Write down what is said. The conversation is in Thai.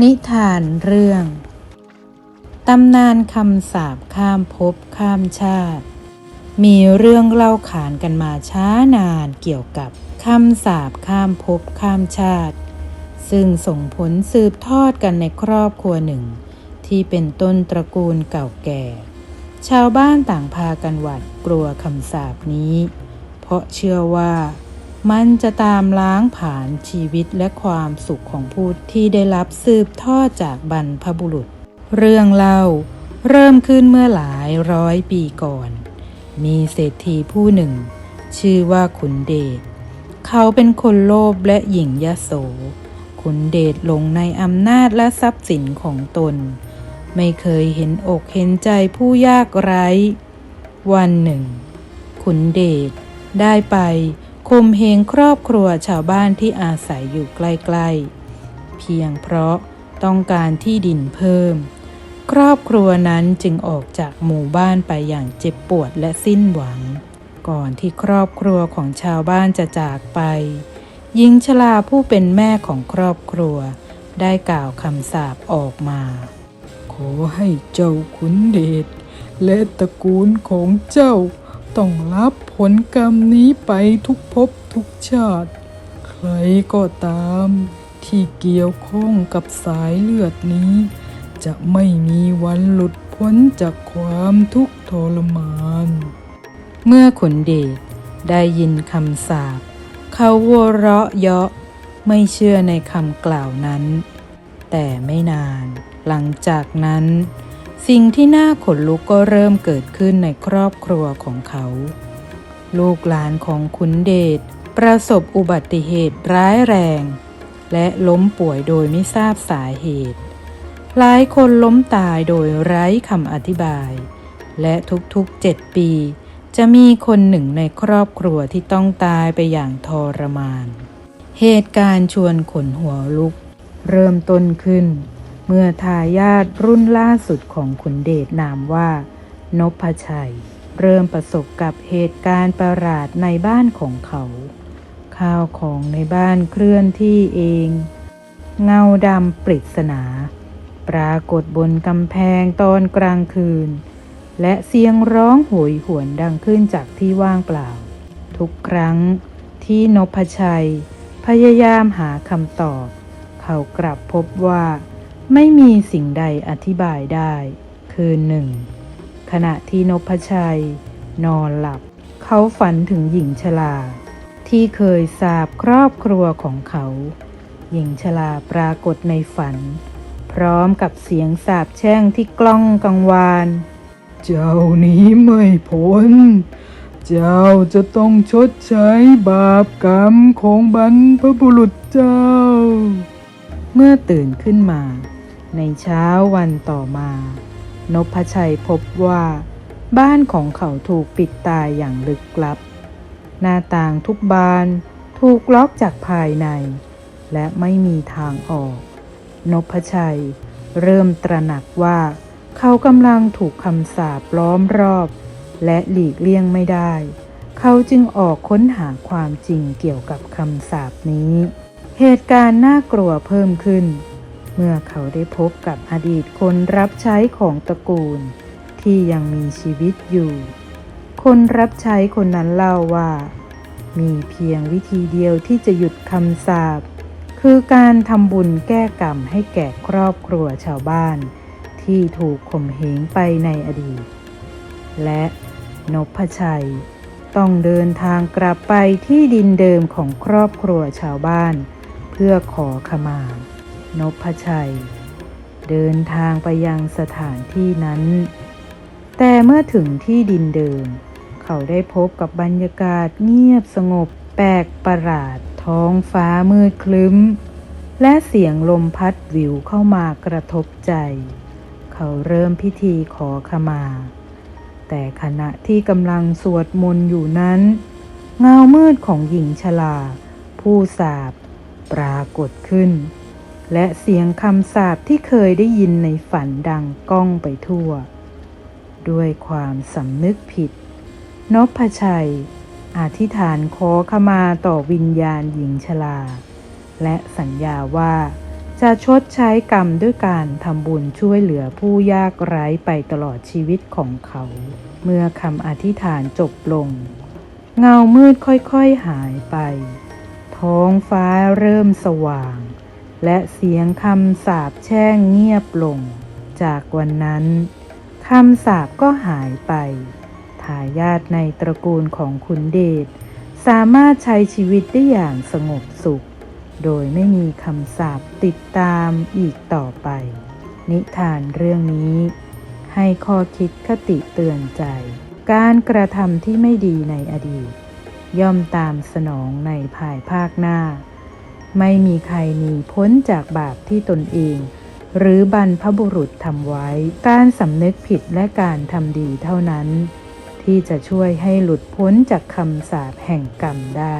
นิทานเรื่อง ตำนานคำสาปข้ามภพข้ามชาติ มีเรื่องเล่าขานกันมาช้านานเกี่ยวกับคำสาปข้ามภพข้ามชาติ ซึ่งส่งผลสืบทอดกันในครอบครัวหนึ่ง ที่เป็นต้นตระกูลเก่าแก่ ชาวบ้านต่างพากันหวาดกลัวคำสาปนี้ เพราะเชื่อว่า มันจะตามล้างผ่านชีวิตและความสุขของผู้ที่ได้รับสืบทอดจากบรรพบุรุษ เรื่องเล่าเริ่มขึ้นเมื่อหลายร้อยปีก่อน มีเศรษฐีผู้หนึ่ง ชื่อว่าขุนเดช เขาเป็นคนโลภและหยิ่งยโส ขุนเดชหลงในอำนาจและทรัพย์สินของตน ไม่เคยเห็นอกเห็นใจผู้ยากไร้ วันหนึ่ง ขุนเดชได้ไป ข่มเหงครอบครัวชาวบ้านที่อาศัยอยู่ใกล้ๆ เพียงเพราะต้องการที่ดินเพิ่ม ครอบครัวนั้นจึงออกจากหมู่บ้านไปอย่างเจ็บปวดและสิ้นหวัง ก่อนที่ครอบครัวของชาวบ้านจะจากไปหญิงชราผู้เป็นแม่ของครอบครัว ได้กล่าวคำสาปออกมา ขอให้เจ้าขุนเดชและตระกูลของเจ้า ต้องรับผลกรรมนี้ไปทุกภพทุกชาติ ใครก็ตามที่เกี่ยวข้องกับสายเลือดนี้ จะไม่มีวันหลุดพ้นจากความทุกข์ทรมาน เมื่อขุนเดชได้ยินคำสาปเขาวัวเราะเยาะไม่เชื่อในคำกล่าวนั้น แต่ไม่นาน หลังจากนั้น สิ่งที่น่าขนลุกก็เริ่มเกิดขึ้นในครอบครัวของเขา ลูกหลานของขุนเดชประสบอุบัติเหตุร้ายแรง และล้มป่วยโดยไม่ทราบสาเหตุ หลายคนล้มตายโดยไร้คำอธิบาย และทุกๆเจ็ดปี จะมีคนหนึ่งในครอบครัวที่ต้องตายไปอย่างทรมาน เหตุการณ์ชวนขนหัวลุก เริ่มต้นขึ้น เมื่อทายาทรุ่นล่าสุดของขุนเดชนามว่านพชัย เริ่มประสบกับเหตุการณ์ประหลาดในบ้านของเขา ข้าวของในบ้านเคลื่อนที่เอง เงาดำปริศนา ปรากฏบนกำแพงตอนกลางคืน และเสียงร้องโหยหวนดังขึ้นจากที่ว่างเปล่า ทุกครั้งที่นพชัย พยายามหาคำตอบ เขากลับพบว่า ไม่มีสิ่งใดอธิบายได้ คืนหนึ่งขณะที่นพชัย นอนหลับ เขาฝันถึงหญิงชรา ที่เคยสาบครอบครัวของเขา หญิงชราปรากฏในฝัน พร้อมกับเสียงสาบแช่งที่กล้องกังวาน เจ้าหนี้ไม่พ้น เจ้าจะต้องชดใช้บาปกรรมของบรรพบุรุษเจ้า เมื่อตื่นขึ้นมา ในเช้าวันต่อมา นพชัยพบว่า บ้านของเขาถูกปิดตายอย่างลึกลับ หน้าต่างทุกบานถูกล็อกจากภายใน และไม่มีทางออก นพชัยเริ่มตระหนักว่า เขากำลังถูกคำสาปล้อมรอบ และหลีกเลี่ยงไม่ได้ เขาจึงออกค้นหาความจริงเกี่ยวกับคำสาปนี้ เหตุการณ์น่ากลัวเพิ่มขึ้น เมื่อเขาได้พบกับอดีตคนรับใช้ของตระกูล ที่ยังมีชีวิตอยู่ คนรับใช้คนนั้นเล่าว่า มีเพียงวิธีเดียวที่จะหยุดคำสาปคือการทำบุญแก้กรรมให้แก่ครอบครัวชาวบ้าน ที่ถูกข่มเหงไปในอดีต และนพชัย ต้องเดินทางกลับไปที่ดินเดิมของครอบครัวชาวบ้าน เพื่อขอขมา นพชัย เดินทางไปยังสถานที่นั้น แต่เมื่อถึงที่ดินเดิม เขาได้พบกับบรรยากาศเงียบสงบแปลกประหลาดท้องฟ้ามืดคลึ้ม และเสียงลมพัดวิวเข้ามากระทบใจ เขาเริ่มพิธีขอขมา แต่ขณะที่กำลังสวดมนต์อยู่นั้น เงามืดของหญิงชราผู้สาบปรากฏขึ้น และเสียงคำสาปที่เคยได้ยินในฝันดังก้องไปทั่ว ด้วยความสำนึกผิด นพชัย อธิษฐานขอขมาต่อวิญญาณหญิงชราและสัญญาว่าจะชดใช้กรรมด้วยการทำบุญช่วยเหลือผู้ยากไร้ไปตลอดชีวิตของเขา เมื่อคำอธิษฐานจบลง เงามืดค่อยๆหายไป ท้องฟ้าเริ่มสว่าง และเสียงคำสาปแช่งเงียบลง จากวันนั้นคำสาปก็หายไปทายาทในตระกูลของขุนเดชสามารถใช้ชีวิตได้อย่างสงบสุข โดยไม่มีคำสาปติดตามอีกต่อไป นิทานเรื่องนี้ ให้ข้อคิดคติเตือนใจ การกระทำที่ไม่ดีในอดีต ย่อมตามสนองในภายภาคหน้า ไม่มีใครหนีพ้นจากบาปที่ตนเอง หรือบรรพบุรุษทำไว้ การสำนึกผิดและการทำดีเท่านั้น ที่จะช่วยให้หลุดพ้นจากคำสาปแห่งกรรมได้